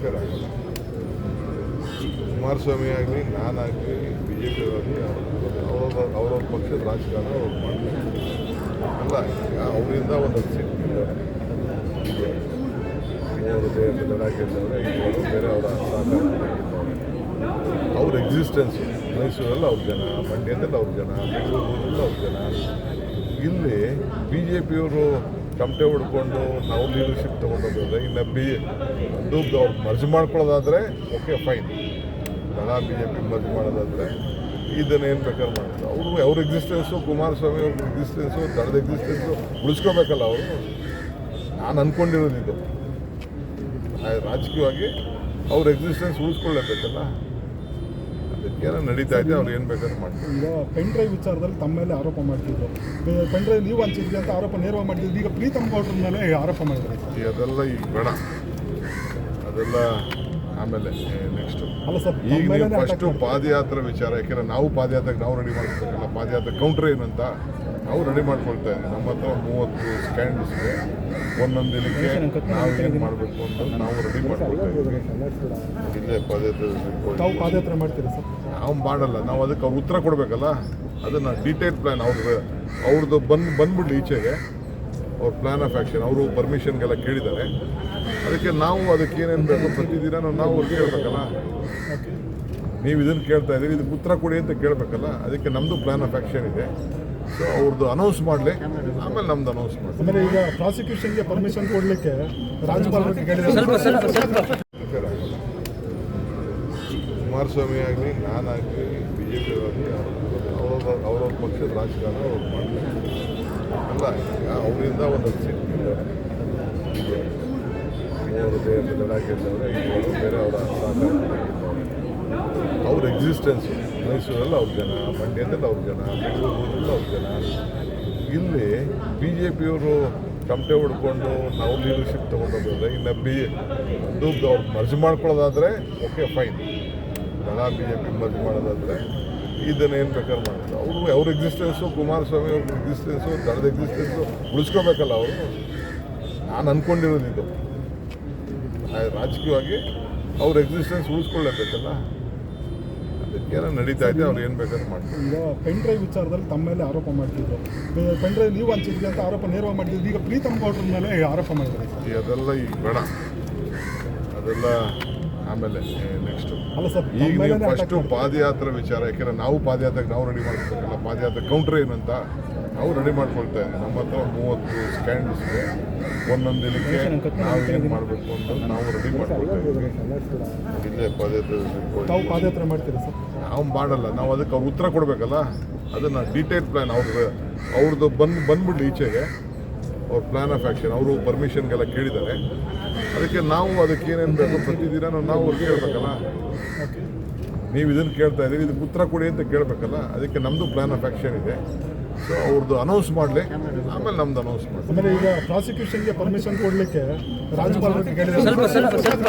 Interfere ಆಗಲ್ಲ ಕುಮಾರಸ್ವಾಮಿ ಆಗಲಿ ನಾನಾಗಲಿ B J P ಆಗಲಿ ಅವ್ರವ್ರ ಅವ್ರವ್ರ ಪಕ್ಷದ ರಾಜಕಾರಣ ಅವ್ರು ಮಾಡಬೇಕು. ಅಲ್ಲ, ಅವರಿಂದ ಒಂದು ಸೀಟ್ ಜನ ಗೆದ್ದವ್ರೆ ಇವರು ಬೇರೆ ಅವರ ಅವ್ರ ಎಕ್ಸಿಸ್ಟೆನ್ಸ್ ಮೈಸೂರಲ್ಲಿ ಅವ್ರ ಜನ, ಮಂಡ್ಯದಲ್ಲಿ ಅವ್ರ ಜನ ಬೆಂಗಳೂರಲ್ಲಿ ಅವ್ರ ಜನ. ಇಲ್ಲಿ ಬಿ ಜೆ ಪಿಯವರು ತಮಟೆ ಹೊಡ್ಕೊಂಡು ನಾವು ಲೀಡರ್ಶಿಪ್ ತೊಗೊಂಡೋದ್ರೆ ಇನ್ನು ಬಿ ಅದು merge ಮಾಡ್ಕೊಳ್ಳೋದಾದರೆ okay fine Dal B J P merge ಮಾಡೋದಾದರೆ, ಇದನ್ನು ಏನು ಬೇಕಾದ್ರೆ ಮಾಡೋದು ಅವರು, ಅವ್ರ ಎಕ್ಸಿಸ್ಟೆನ್ಸು ಕುಮಾರಸ್ವಾಮಿ ಅವ್ರ ಎಕ್ಸಿಸ್ಟೆನ್ಸು ದಳದ ಎಕ್ಸಿಸ್ಟೆನ್ಸು ಉಳಿಸ್ಕೋಬೇಕಲ್ಲ ಅವರು. ನಾನು ಅಂದ್ಕೊಂಡಿರೋದಿದ್ದು ರಾಜಕೀಯವಾಗಿ ಅವ್ರ ಎಕ್ಸಿಸ್ಟೆನ್ಸ್ ಉಳಿಸ್ಕೊಳ್ಳೇಬೇಕಲ್ಲ. ಅದಕ್ಕೇನೋ ನಡೀತಾ ಇದೆ ಅವ್ರು ಏನು ಬೇಕಾದ್ರೆ ಮಾಡ್ತಾರೆ. ಈಗ ಪೆನ್ ಡ್ರೈವ್ ವಿಚಾರದಲ್ಲಿ ತಮ್ಮ ಮೇಲೆ ಆರೋಪ ಮಾಡ್ತಿದ್ರು. ಪೆನ್ ಡ್ರೈವ್ ನೀವು ಹಂಚಿದ್ರಿ ಅಂತ ಆರೋಪ ನೇರವಾಗಿ ಮಾಡ್ತಿದ್ರು ಈಗ ಪ್ರೀತಮ್ ಗೌಡ್ರ ಮೇಲೆ ಆರೋಪ ಮಾಡಿದ್ರು. ಅದೆಲ್ಲ ಈಗ ಬೇಡ. ಅದೆಲ್ಲ ಆಮೇಲೆ ನೆಕ್ಸ್ಟು ಈಗ ನೀವು ಫಸ್ಟು ಪಾದಯಾತ್ರೆ ವಿಚಾರ ಯಾಕೆಂದ್ರೆ ನಾವು ಪಾದಯಾತ್ರೆಗೆ ನಾವು ರೆಡಿ ಮಾಡ್ಕೊಬೇಕಲ್ಲ ಪಾದಯಾತ್ರೆ ಕೌಂಟ್ರ್ ಏನಂತ ನಾವು ರೆಡಿ ಮಾಡ್ಕೊಳ್ತಾ ಇದ್ದೀವಿ. ನಮ್ಮ ಹತ್ರ ಮೂವತ್ತು ಸ್ಟ್ಯಾಂಡ್ಸ್ ಇದೆ. ಒಂದೊಂದು ದಿನಕ್ಕೆ ನಾವು ಏನು ಮಾಡಬೇಕು ಅಂತ ನಾವು ರೆಡಿ ಮಾಡ್ಕೊಳ್ತಾ ಇದ್ದೀವಿ. ಇಲ್ಲೇ ಪಾದಯಾತ್ರೆ ಪಾದಯಾತ್ರೆ ಮಾಡ್ತೀರಾ ಸರ್? ನಾವು ಮಾಡಲ್ಲ ನಾವು ಅದಕ್ಕೆ ಅವ್ರು ಉತ್ತರ ಕೊಡಬೇಕಲ್ಲ? ಅದನ್ನು ಡೀಟೇಲ್ ಪ್ಲ್ಯಾನ್ ಅವ್ರದ್ದು ಅವ್ರದ್ದು ಬಂದು ಬಂದ್ಬಿಡ್ಲಿ ಈಚೆಗೆ. ಅವ್ರ ಪ್ಲ್ಯಾನ್ ಆಫ್ ಆ್ಯಕ್ಷನ್ ಅವರು ಪರ್ಮಿಷನ್ಗೆಲ್ಲ ಕೇಳಿದ್ದಾರೆ. ಅದಕ್ಕೆ ನಾವು ಅದಕ್ಕೆ ಏನೇನು ಬೇಕು ಪ್ರತಿದಿನ ನಾವು ಅವ್ರಿಗೆ ಕೇಳಬೇಕಲ್ಲ? ನೀವು ಇದನ್ನು ಕೇಳ್ತಾ ಇದ್ದೀರಿ ಇದಕ್ಕೆ ಉತ್ತರ ಕೊಡಿ ಅಂತ ಕೇಳಬೇಕಲ್ಲ? ಅದಕ್ಕೆ ನಮ್ಮದು ಪ್ಲ್ಯಾನ್ ಆಫ್ ಆ್ಯಕ್ಷನ್ ಇದೆ. ಸೊ ಅವ್ರದ್ದು ಅನೌನ್ಸ್ ಮಾಡಲಿ. ಆಮೇಲೆ ನಮ್ದು ಅನೌನ್ಸ್ ಮಾಡಿ ಆಮೇಲೆ ಈಗ ಪ್ರಾಸಿಕ್ಯೂಷನ್ಗೆ ಪರ್ಮಿಷನ್ ಕೊಡಲಿಕ್ಕೆ ರಾಜ್ಯಪಾಲರಿಗೆ ಕೇಳಿದ್ರೆ ಕುಮಾರಸ್ವಾಮಿ ಆಗಲಿ ನಾನಾಗಲಿ ಬಿ ಜೆ ಪಿ ಆಗಲಿ ಅವ್ರ ಅವ್ರವ್ರ ಪಕ್ಷದ ರಾಜಕಾರಣ ಅವ್ರು ಮಾಡಬೇಕು ಅಲ್ಲ, ಅವರಿಂದ ಒಂದು ಜನ ಗೆದ್ದವ್ರೆ ಬೇರೆ ಅವರ ಅವ್ರ ಎಕ್ಸಿಸ್ಟೆನ್ಸ್ ಮೈಸೂರಲ್ಲಿ ಅವ್ರ ಜನ, ಮಂಡ್ಯದಲ್ಲಿ ಅವ್ರ ಜನ ಬೆಂಗಳೂರಲ್ಲಿ ಅವ್ರ ಜನ. ಇಲ್ಲಿ ಬಿ ಜೆ ಪಿಯವರು ಕಂಪೆ ಹೊಡ್ಕೊಂಡು ನಾವು ಲೀಡರ್ಶಿಪ್ ತೊಗೊಂಡೋದ್ರೆ ಇನ್ನು ಬಿ ಅದು ಅವ್ರು merge ಮಾಡ್ಕೊಳ್ಳೋದಾದರೆ okay fine Dal B J P merge ಮಾಡೋದಾದರೆ ಇದನ್ನು ಏನು ಬೇಕಾದ್ರೆ ಮಾಡಿದ್ರು ಅವರು ಅವ್ರ ಎಕ್ಸಿಸ್ಟೆನ್ಸು ಕುಮಾರಸ್ವಾಮಿ ಅವ್ರ ಎಕ್ಸಿಸ್ಟೆನ್ಸು ದಳದ ಎಕ್ಸಿಸ್ಟೆನ್ಸು ಉಳಿಸ್ಕೋಬೇಕಲ್ಲ ಅವರು. ನಾನು ಅಂದ್ಕೊಂಡಿರೋದಿದ್ದು ರಾಜಕೀಯವಾಗಿ ಅವ್ರ ಎಕ್ಸಿಸ್ಟೆನ್ಸ್ ಉಳಿಸ್ಕೊಳ್ಳೇಬೇಕಲ್ಲ. ಏನೋ ನಡೀತಾ ಇದೆ ಅವ್ರು ಏನು ಬೇಕಾದ್ರೆ ಮಾಡ್ತಾರೆ ಈಗ ಪೆನ್ ಡ್ರೈವ್ ವಿಚಾರದಲ್ಲಿ ತಮ್ಮ ಮೇಲೆ ಆರೋಪ ಮಾಡ್ತಿದ್ರು. ಪೆನ್ ಡ್ರೈವ್ ನೀವು ಹಂಚಿದ್ರಿ ಅಂತ ಆರೋಪ ನೇರವಾಗಿ ಮಾಡ್ತಿದ್ರು ಈಗ ಪ್ರೀತಮ್ ಗೌಡ್ರ ಮೇಲೆ ಆರೋಪ ಮಾಡಿದ್ದಾರೆ ಅದೆಲ್ಲ ಈಗ ಬೇಡ. ಅದೆಲ್ಲ ಆಮೇಲೆ ನೆಕ್ಸ್ಟು ಈಗ ನೀವು ಫಸ್ಟು ಪಾದಯಾತ್ರೆ ವಿಚಾರ ಯಾಕೆಂದ್ರೆ ನಾವು ಪಾದಯಾತ್ರೆಗೆ ನಾವು ರೆಡಿ ಮಾಡ್ಕೊಬೇಕಲ್ಲ ಪಾದಯಾತ್ರೆ ಕೌಂಟ್ರ್ ಏನಂತ ನಾವು ರೆಡಿ ಮಾಡ್ಕೊಳ್ತಾ ಇದ್ದೀವಿ. ನಮ್ಮ ಹತ್ರ ಮೂವತ್ತು ಸ್ಟ್ಯಾಂಡ್ಸ್ ಇದೆ. ಒಂದೊಂದು ದಿನಕ್ಕೆ ನಾವು ಏನು ಮಾಡಬೇಕು ಅಂತ ನಾವು ರೆಡಿ ಮಾಡ್ಕೊಳ್ತಾ ಇದ್ದೀವಿ. ಇಲ್ಲೇ ಪಾದಯಾತ್ರೆ ನಾವು ಪಾದಯಾತ್ರೆ ಮಾಡ್ತೀರಾ ಸರ್? ನಾವು ಮಾಡಲ್ಲ ನಾವು ಅದಕ್ಕೆ ಅವ್ರು ಉತ್ತರ ಕೊಡಬೇಕಲ್ಲ ಅದನ್ನು ಡೀಟೇಲ್ ಪ್ಲ್ಯಾನ್ ಅವ್ರದ್ದು ಅವ್ರದ್ದು ಬಂದು ಬಂದ್ಬಿಡ್ಲಿ ಈಚೆಗೆ. ಅವ್ರ ಪ್ಲ್ಯಾನ್ ಆಫ್ ಆ್ಯಕ್ಷನ್ ಅವರು ಪರ್ಮಿಷನ್ಗೆಲ್ಲ ಕೇಳಿದ್ದಾರೆ. ಅದಕ್ಕೆ ನಾವು ಅದಕ್ಕೆ ಏನೇನು ಬೇಕು ಪ್ರತಿದಿನ ನಾವು ಅವ್ರು ಕೇಳಬೇಕಲ್ಲ? ನೀವು ಇದನ್ನು ಕೇಳ್ತಾ ಇದ್ದೀವಿ ಇದಕ್ಕೆ ಉತ್ತರ ಕೊಡಿ ಅಂತ ಕೇಳಬೇಕಲ್ಲ? ಅದಕ್ಕೆ ನಮ್ಮದು ಪ್ಲ್ಯಾನ್ ಆಫ್ ಆ್ಯಕ್ಷನ್ ಇದೆ. ಸೊ ಅವ್ರದ್ದು ಅನೌನ್ಸ್ ಮಾಡಲಿ. ಆಮೇಲೆ ನಮ್ದು ಅನೌನ್ಸ್ ಮಾಡಿ ಆಮೇಲೆ ಈಗ ಪ್ರಾಸಿಕ್ಯೂಷನ್ಗೆ ಪರ್ಮಿಷನ್ ಕೊಡಲಿಕ್ಕೆ ರಾಜ್ಯಪಾಲರಿಗೆ ಕೇಳಿದ್ರೆ